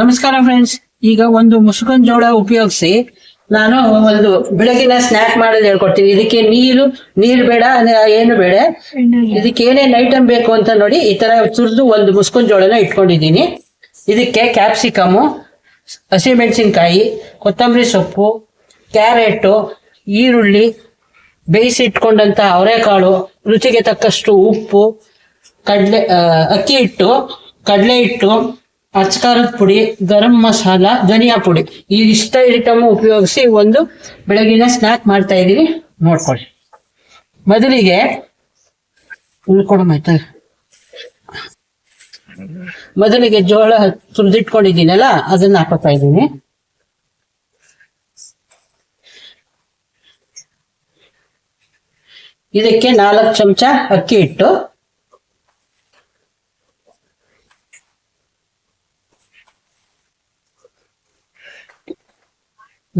ನಮಸ್ಕಾರ ಫ್ರೆಂಡ್ಸ್ ಈಗ ಒಂದು ಮುಸುಕನ್ ಜೋಳ ಉಪಯೋಗಿಸಿ ನಾನು ಒಂದು ಬೆಳಗಿನ ಸ್ನಾಕ್ ಮಾಡೋದು ಹೇಳ್ಕೊಡ್ತೀನಿ. ಇದಕ್ಕೆ ನೀರು ನೀರು ಬೇಡ ಏನು ಬೇಡ. ಇದಕ್ಕೆ ಏನೇನು ಐಟಮ್ ಬೇಕು ಅಂತ ನೋಡಿ ಈ ತರ ತುರಿದು ಒಂದು ಮುಸ್ಕನ್ ಜೋಳನ ಇಟ್ಕೊಂಡಿದ್ದೀನಿ. ಇದಕ್ಕೆ ಕ್ಯಾಪ್ಸಿಕಮು ಹಸಿಮೆಣಸಿನ್ಕಾಯಿ ಕೊತ್ತಂಬರಿ ಸೊಪ್ಪು ಕ್ಯಾರೆಟು ಈರುಳ್ಳಿ ಬೇಯಿಸಿ ಇಟ್ಕೊಂಡಂತ ಅವರೆಕಾಳು ರುಚಿಗೆ ತಕ್ಕಷ್ಟು ಉಪ್ಪು ಕಡಲೆ ಅಕ್ಕಿ ಹಿಟ್ಟು ಕಡಲೆ ಹಿಟ್ಟು ಅಚ್ಕಾರದ ಪುಡಿ, ಗರಂ ಮಸಾಲ, ಧನಿಯಾ ಪುಡಿ. ಈ ಇಷ್ಟ ಐಟಮ್ ಉಪಯೋಗಿಸಿ ಒಂದು ಬೆಳಗಿನ ಸ್ನಾಕ್ ಮಾಡ್ತಾ ಇದೀನಿ ನೋಡ್ಕೊಳ್ಳಿ. ಮೊದಲಿಗೆ ಉಳ್ಕೊಡಮಾಯ್ತ ಮೊದಲಿಗೆ ಜೋಳ ತುರಿದಿಟ್ಕೊಂಡಿದ್ದೀನಲ್ಲ, ಅದನ್ನ ಹಾಕೋತಾ ಇದ್ದೀನಿ. ಇದಕ್ಕೆ ನಾಲ್ಕು ಚಮಚ ಅಕ್ಕಿ ಹಿಟ್ಟು.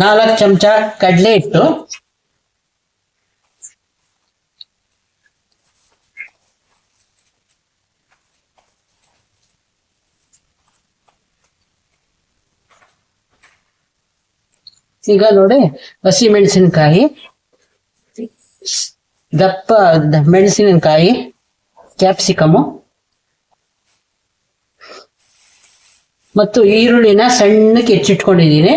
ನಾಲ್ಕು ಚಮಚ ಕಡಲೆ ಹಿಟ್ಟು. ಈಗ ನೋಡಿ ಹಸಿ ಮೆಣಸಿನಕಾಯಿ ದಪ್ಪ ಮೆಣಸಿನಕಾಯಿ, ಕ್ಯಾಪ್ಸಿಕಮು, ಮತ್ತು ಈರುಳ್ಳಿನ ಸಣ್ಣಕ್ಕೆ ಹೆಚ್ಚಿಟ್ಕೊಂಡಿದ್ದೀನಿ.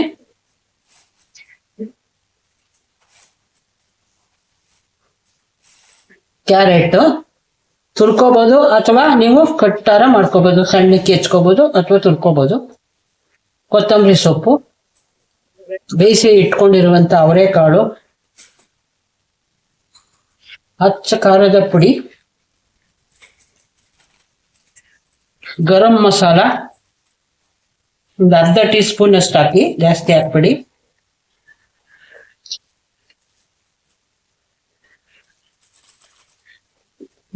ಕ್ಯಾರೆಟ್ ತುರ್ಕೋಬಹುದು ಅಥವಾ ನೀವು ಕಟ್ಟಾರ ಮಾಡ್ಕೋಬಹುದು ಸಣ್ಣಕ್ಕೆ ಹೆಚ್ಕೋಬಹುದು ಅಥವಾ ತುರ್ಕೋಬಹುದು ಕೊತ್ತಂಬರಿ ಸೊಪ್ಪು, ಬೇಯಿಸಿ ಇಟ್ಕೊಂಡಿರುವಂತ ಅವರೆಕಾಳು ಹಚ್ಚ ಖಾರದ ಪುಡಿ, ಗರಂ ಮಸಾಲ, ಒಂದು ಅರ್ಧ ಟೀ ಸ್ಪೂನ್ ಅಷ್ಟು ಹಾಕಿ ಜಾಸ್ತಿ ಹಾಕ್ಬಿಡಿ.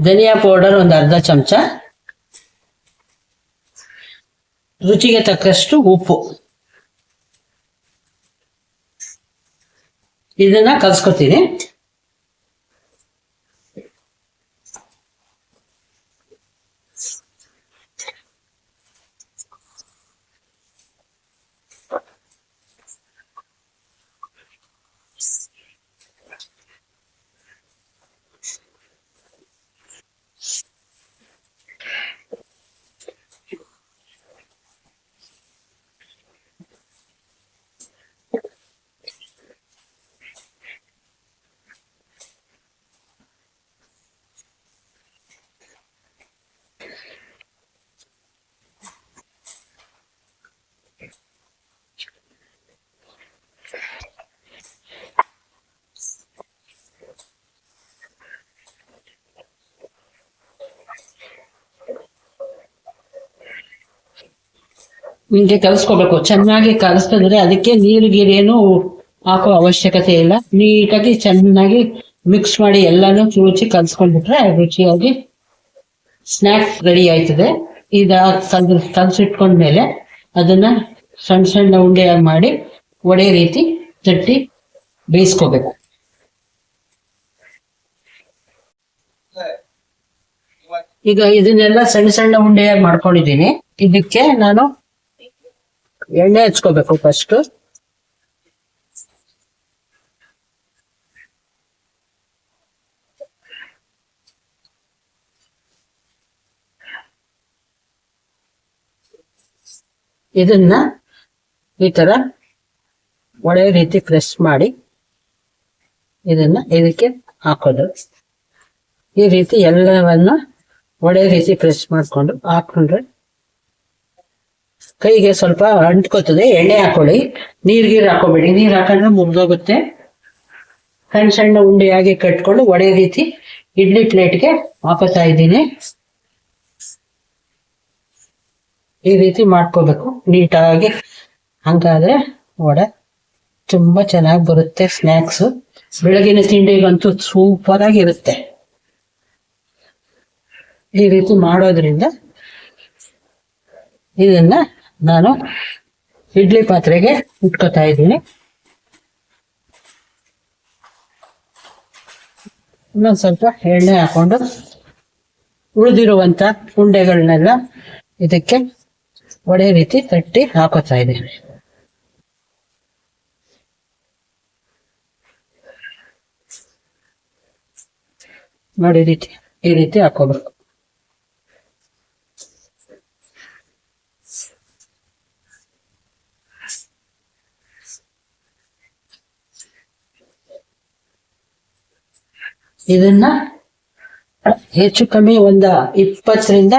ಧನಿಯಾ ಪೌಡರ್ ಒಂದು ಅರ್ಧ ಚಮಚ. ರುಚಿಗೆ ತಕ್ಕಷ್ಟು ಉಪ್ಪು. ಇದನ್ನ ಕಲ್ಸ್ಕೊತೀನಿ. ಹಿಂಗೆ ಕಲಿಸ್ಕೋಬೇಕು. ಚೆನ್ನಾಗಿ ಕಲಿಸ್ತಂದ್ರೆ ಅದಕ್ಕೆ ನೀರು ಗೀರೇನು ಹಾಕೋ ಅವಶ್ಯಕತೆ ಇಲ್ಲ. ನೀಟಾಗಿ ಚೆನ್ನಾಗಿ ಮಿಕ್ಸ್ ಮಾಡಿ ಎಲ್ಲಾನು ರುಚಿ ಕಲಿಸ್ಕೊಂಡ್ಬಿಟ್ರೆ ರುಚಿಯಾಗಿ ಸ್ನ್ಯಾಕ್ಸ್ ರೆಡಿ ಆಯ್ತದೆ. ಈಗ ಕಲ್ ಕಲ್ಸಿಟ್ಕೊಂಡ್ಮೇಲೆ ಅದನ್ನ ಸಣ್ಣ ಸಣ್ಣ ಉಂಡೆಯಾಗಿ ಮಾಡಿ ಒಡೆ ರೀತಿ ತಟ್ಟಿ ಬೇಯಿಸ್ಕೋಬೇಕು. ಈಗ ಇದನ್ನೆಲ್ಲ ಸಣ್ಣ ಸಣ್ಣ ಉಂಡೆಯಾಗಿ ಮಾಡ್ಕೊಂಡಿದ್ದೀನಿ. ಇದಕ್ಕೆ ನಾನು ಎಣ್ಣೆ ಹಚ್ಕೋಬೇಕು ಫಸ್ಟ್ ಇದನ್ನ ಈ ತರ ಒಳ್ಳೆ ರೀತಿ ಪ್ರೆಸ್ ಮಾಡಿ ಇದನ್ನ ಇದಕ್ಕೆ ಹಾಕೋದು ಈ ರೀತಿ ಎಲ್ಲವನ್ನ ಒಳ್ಳೆ ರೀತಿ ಪ್ರೆಸ್ ಮಾಡಿಕೊಂಡು ಹಾಕೊಂಡ್ರೆ ಕೈಗೆ ಸ್ವಲ್ಪ ಅಂಟ್ಕೋತದೆ ಎಣ್ಣೆ ಹಾಕೊಳ್ಳಿ. ನೀರ್ ಗೀರ್ ಹಾಕೋಬೇಡಿ ನೀರ್ ಹಾಕೊಂಡ್ರೆ ಮುರಿದೋಗುತ್ತೆ. ಸಣ್ಣ ಸಣ್ಣ ಉಂಡೆಯಾಗಿ ಕಟ್ಕೊಂಡು ಒಡೆ ರೀತಿ ಇಡ್ಲಿ ಪ್ಲೇಟ್ಗೆ ಹಾಕೋತಾ ಇದ್ದೀನಿ ಈ ರೀತಿ ಮಾಡ್ಕೋಬೇಕು. ನೀಟಾಗಿ. ಹಂಗಾದ್ರೆ ವಡೆ ತುಂಬಾ ಚೆನ್ನಾಗಿ ಬರುತ್ತೆ ಸ್ನ್ಯಾಕ್ಸ್. ಬೆಳಗಿನ ತಿಂಡಿಗಂತೂ ಸೂಪರ್ ಆಗಿರುತ್ತೆ. ಈ ರೀತಿ ಮಾಡೋದ್ರಿಂದ ಇದನ್ನ ನಾನು ಇಡ್ಲಿ ಪಾತ್ರೆಗೆ ಇಟ್ಕೋತಾ ಇದ್ದೀನಿ. ಇನ್ನೊಂದು ಸ್ವಲ್ಪ ಎಣ್ಣೆ ಹಾಕೊಂಡು ಉಳಿದಿರುವಂತ ಉಂಡೆಗಳನ್ನೆಲ್ಲ ಇದಕ್ಕೆ ಒಡೆ ರೀತಿ ತಟ್ಟಿ ಹಾಕೋತಾ ಇದ್ದೀನಿ. ನೋಡಿ ರೀತಿ ಈ ರೀತಿ ಹಾಕೋಬೇಕು. ಇದನ್ನ ಹೆಚ್ಚು ಕಮ್ಮಿ ಒಂದ ಇಪ್ಪತ್ತರಿಂದ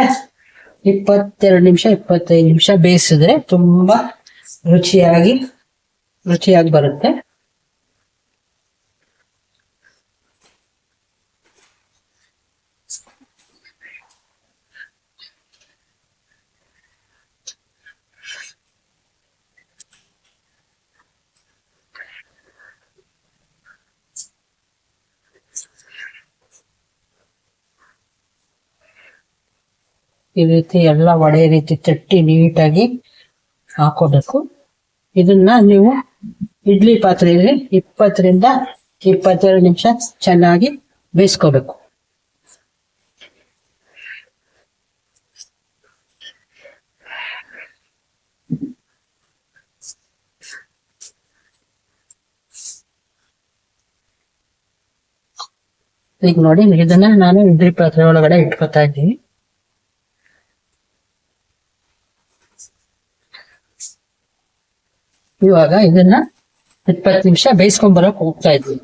ಇಪ್ಪತ್ತೆರಡು ನಿಮಿಷ ಇಪ್ಪತ್ತೈದು ನಿಮಿಷ ಬೇಯಿಸಿದ್ರೆ ತುಂಬಾ ರುಚಿಯಾಗಿ ರುಚಿಯಾಗಿ ಬರುತ್ತೆ. ಈ ರೀತಿ ಎಲ್ಲ ಒಡೆ ರೀತಿ ತಟ್ಟಿ ನೀಟಾಗಿ ಹಾಕೋಬೇಕು. ಇದನ್ನ ನೀವು ಇಡ್ಲಿ ಪಾತ್ರೆಯಲ್ಲಿ ಇಪ್ಪತ್ತರಿಂದ ಇಪ್ಪತ್ತೆರಡು ನಿಮಿಷ ಚೆನ್ನಾಗಿ ಬೇಯಿಸ್ಕೋಬೇಕು. ಈಗ ನೋಡಿ, ಇದನ್ನ ನಾನು ಇಡ್ಲಿ ಪಾತ್ರೆ ಒಳಗಡೆ ಇಟ್ಕೊತಾ ಇದ್ದೀನಿ. ಇವಾಗ ಇದನ್ನ ಇಪ್ಪತ್ತು ನಿಮಿಷ ಬೇಯಿಸ್ಕೊಂಡ್ ಬರಕ್ ಹೋಗ್ತಾ ಇದ್ವಿ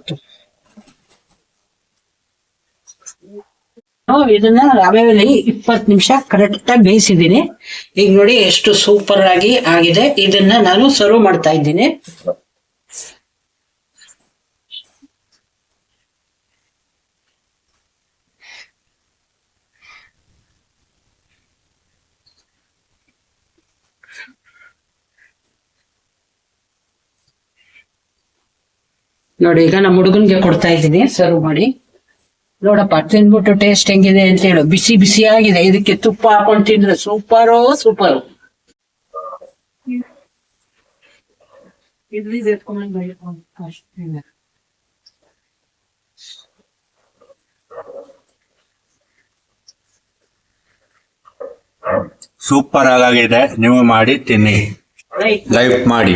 ಇದನ್ನ ರವೆಯಲ್ಲಿ ಇಪ್ಪತ್ತು ನಿಮಿಷ ಕರೆಕ್ಟ್ ಆಗಿ ಬೇಯಿಸಿದ್ದೀನಿ. ಈಗ ನೋಡಿ ಎಷ್ಟು ಸೂಪರ್ ಆಗಿ ಆಗಿದೆ. ಇದನ್ನ ನಾನು ಸರ್ವ್ ಮಾಡ್ತಾ ಇದ್ದೀನಿ. ನೋಡಿ ಈಗ ನಮ್ಮ ಹುಡುಗನ್ಗೆ ಕೊಡ್ತಾ ಇದ್ದೀನಿ. ಸರ್ವ್ ಮಾಡಿ. ನೋಡಪ್ಪ ತಿನ್ಬಿಟ್ಟು ಟೇಸ್ಟ್ ಹೆಂಗಿದೆ ಅಂತ ಹೇಳು. ಬಿಸಿ ಬಿಸಿ ಆಗಿದೆ ಇದಕ್ಕೆ ತುಪ್ಪ ಹಾಕೊಂಡು ತಿಂದ್ರೆ ಸೂಪರೋ ಸೂಪರ್. ಸೂಪರ್ ಆಗಿದೆ ನೀವು ಮಾಡಿ ತಿನ್ನಿ. ಲೈಕ್ ಮಾಡಿ.